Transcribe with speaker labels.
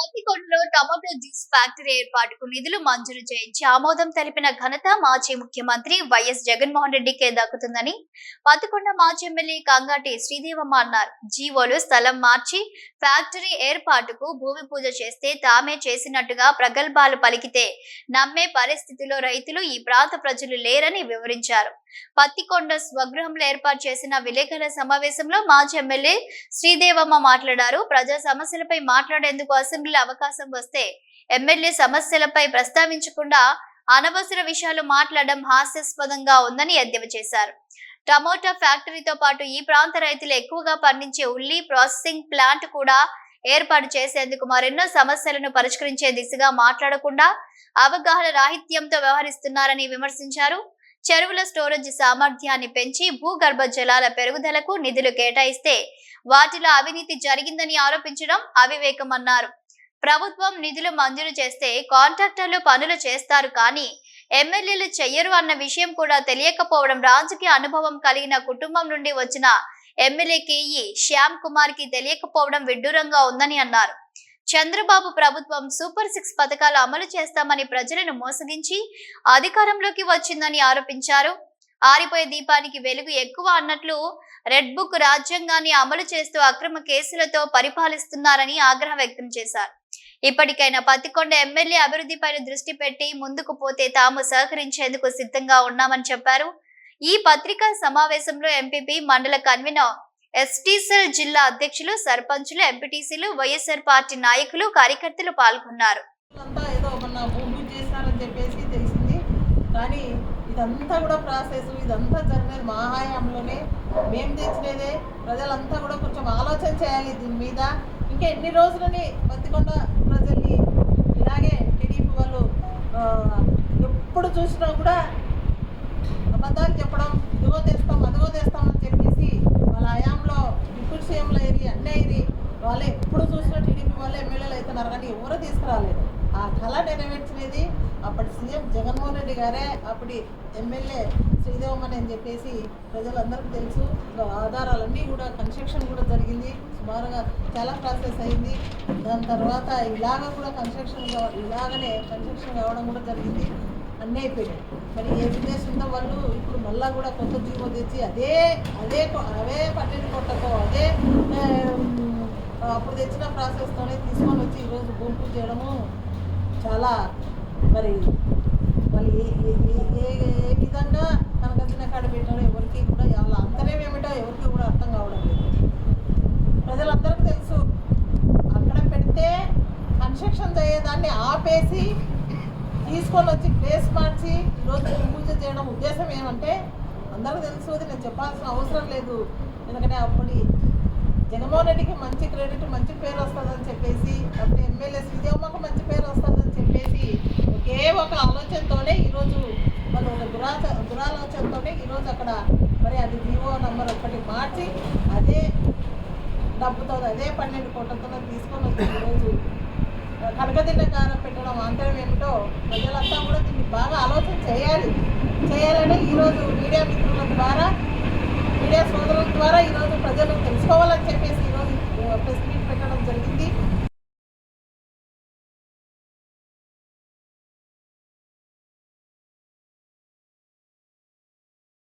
Speaker 1: పత్తికొండలో tomato juice factory ఏర్పాటుకు నిధులు మంజూరు చేయించి ఆమోదం తెలిపిన ఘనత మాజీ ముఖ్యమంత్రి వైఎస్ జగన్మోహన్ రెడ్డికే దక్కుతుందని పత్తికొండ మాజీ ఎమ్మెల్యే కంగాటి శ్రీదేవమ్మ అన్నారు. జీవోలు స్థలం మార్చి ఫ్యాక్టరీ ఏర్పాటుకు భూమి పూజ చేస్తే తామే చేసినట్టుగా ప్రగల్భాలు పలికితే నమ్మే పరిస్థితిలో రైతులు ఈ ప్రాంత ప్రజలు లేరని వివరించారు. పత్తికొండ స్వగృహంలో ఏర్పాటు చేసిన విలేకరుల సమావేశంలో మాజీ ఎమ్మెల్యే శ్రీదేవమ్మ మాట్లాడారు. ప్రజా సమస్యలపై మాట్లాడేందుకు అసెంబ్లీలో అవకాశం వస్తే ఎమ్మెల్యే సమస్యలపై ప్రస్తావించకుండా అనవసర విషయాలు మాట్లాడడం హాస్యాస్పదంగా ఉందని ఎద్దేవా చేశారు. టమోటా ఫ్యాక్టరీతో పాటు ఈ ప్రాంత రైతులు ఎక్కువగా పండించే ఉల్లి ప్రాసెసింగ్ ప్లాంట్ కూడా ఏర్పాటు చేసేందుకు మరెన్నో సమస్యలను పరిష్కరించే దిశగా మాట్లాడకుండా అవగాహన రాహిత్యంతో వ్యవహరిస్తున్నారని విమర్శించారు. చెరువుల స్టోరేజ్ సామర్థ్యాన్ని పెంచి భూగర్భ జలాల పెరుగుదలకు నిధులు కేటాయిస్తే వాటిలో అవినీతి జరిగిందని ఆరోపించడం అవివేకమన్నారు. ప్రభుత్వం నిధులు మంజూరు చేస్తే కాంట్రాక్టర్లు పనులు చేస్తారు కానీ ఎమ్మెల్యేలు చెయ్యరు అన్న విషయం కూడా తెలియకపోవడం రాజకీయ అనుభవం కలిగిన కుటుంబం నుండి వచ్చిన ఎమ్మెల్యే కేఈ శ్యామ్ కుమార్కి తెలియకపోవడం విడ్డూరంగా ఉందని అన్నారు. చంద్రబాబు ప్రభుత్వం సూపర్ సిక్స్ పథకాలు అమలు చేస్తామని ప్రజలను మోసగించి అధికారంలోకి వచ్చిందని ఆరోపించారు. ఆరిపోయే దీపానికి వెలుగు ఎక్కువ అన్నట్లు రెడ్ బుక్ రాజ్యాంగాన్ని అమలు చేస్తూ అక్రమ కేసులతో పరిపాలిస్తున్నారని ఆగ్రహం వ్యక్తం చేశారు. ఇప్పటికైనా పత్తికొండ ఎమ్మెల్యే అభివృద్ధిపైన దృష్టి పెట్టి ముందుకు పోతే తాము సహకరించేందుకు సిద్ధంగా ఉన్నామని చెప్పారు. ఈ పత్రికా సమావేశంలో ఎంపీపీ మండల కన్వీనర్ ఎస్టీసెల్ జిల్లా అధ్యక్షులు సర్పంచులు ఎంపీటీసీలు వైఎస్ఆర్ పార్టీ నాయకులు కార్యకర్తలు పాల్గొన్నారు.
Speaker 2: అంతా ఏదో భూమి చెప్పేసి తెలిసింది. కానీ ఇదంతా కూడా ప్రాసెస్ ఇదంతా జరిగినది మా హయాంలోనే. మేము తెచ్చినదే ప్రజలంతా కూడా కొంచెం ఆలోచన చేయాలి దీని మీద. ఇంకా ఎన్ని రోజులని బతికొండ ప్రజల్ని? ఇలాగే టీడీపీ వాళ్ళు ఎప్పుడు చూసినా కూడా అబద్ధాలు చెప్పడం ఇదిగో తెస్తాం అదిగో తెస్తాం అని చెప్పేసి హయాంలో డిప్యూటీ సీఎంలు ఏరి అన్నీ ఏరి వాళ్ళే ఎప్పుడు చూసినా టీడీపీ వాళ్ళే ఎమ్మెల్యేలు అవుతున్నారు కానీ ఎవరూ తీసుకురాలేదు. ఆ కళ నెరవేర్చినది అప్పటి సీఎం జగన్మోహన్ రెడ్డి గారే అప్పటి ఎమ్మెల్యే శ్రీదేవమని అని చెప్పేసి ప్రజలందరికీ తెలుసు. ఆధారాలన్నీ కూడా కన్స్ట్రక్షన్ కూడా జరిగింది. సుమారుగా చాలా ప్రాసెస్ అయింది. దాని తర్వాత ఇలాగ కూడా కన్స్ట్రక్షన్ ఇలాగనే కన్స్ట్రక్షన్ కావడం కూడా జరిగింది. అన్నీ అయిపోయినాయి. మరి ఏ బిజినెస్ ఉందో వాళ్ళు ఇప్పుడు మళ్ళీ కూడా కొత్త జీవో తెచ్చి అదే అదే అవే పన్నెండు కొట్టతో అదే అప్పుడు తెచ్చిన ప్రాసెస్తోనే తీసుకొని వచ్చి ఈరోజు భూమి పూజ చేయడము చాలా మరి మళ్ళీ ఏ ఏ- ఏ- ఏ ఏ విధంగా కాడ పెట్టడం ఎవరికి కూడా వాళ్ళ అంతరం ఏమిటో ఎవరికి కూడా అర్థం కావడం లేదు. ప్రజలందరికీ తెలుసు అక్కడ పెడితే కన్స్ట్రక్షన్ చేయదాన్ని ఆపేసి తీసుకొని వచ్చి ప్లేస్ మార్చి ఈరోజు పూజ చేయడం ఉద్దేశం ఏమంటే అందరూ తెలుసు నేను చెప్పాల్సిన అవసరం లేదు. ఎందుకంటే అప్పుడు జగన్మోహన్ రెడ్డికి మంచి క్రెడిట్ మంచి పేరు వస్తుందని చెప్పేసి అప్పుడు ఎమ్మెల్యే శ్రీదేవమ్మకు మంచి పేరు వస్తుందని చెప్పేసి ఒకే ఒక ఆలోచనతోనే ఈరోజు మరి ఒక దురాచ దురాలోచనతోనే ఈరోజు అక్కడ మరి అది జీవో నంబర్ ఒకటి మార్చి అదే డబ్బుతో అదే పన్నెండు కోట్లతో తీసుకొని వచ్చి ఈరోజు కనకదిన్న కారం పెట్టడం అంతరం ఏమిటో ప్రజలంతా కూడా దీన్ని బాగా ఆలోచన చేయాలి. చేయాలని ఈరోజు మీడియా మిత్రుల ద్వారా మీడియా సోదరుల ద్వారా ఈరోజు ప్రజలు తెలుసుకోవాలని చెప్పేసి ఈరోజు ప్రెస్ మీట్ పెట్టడం జరిగింది.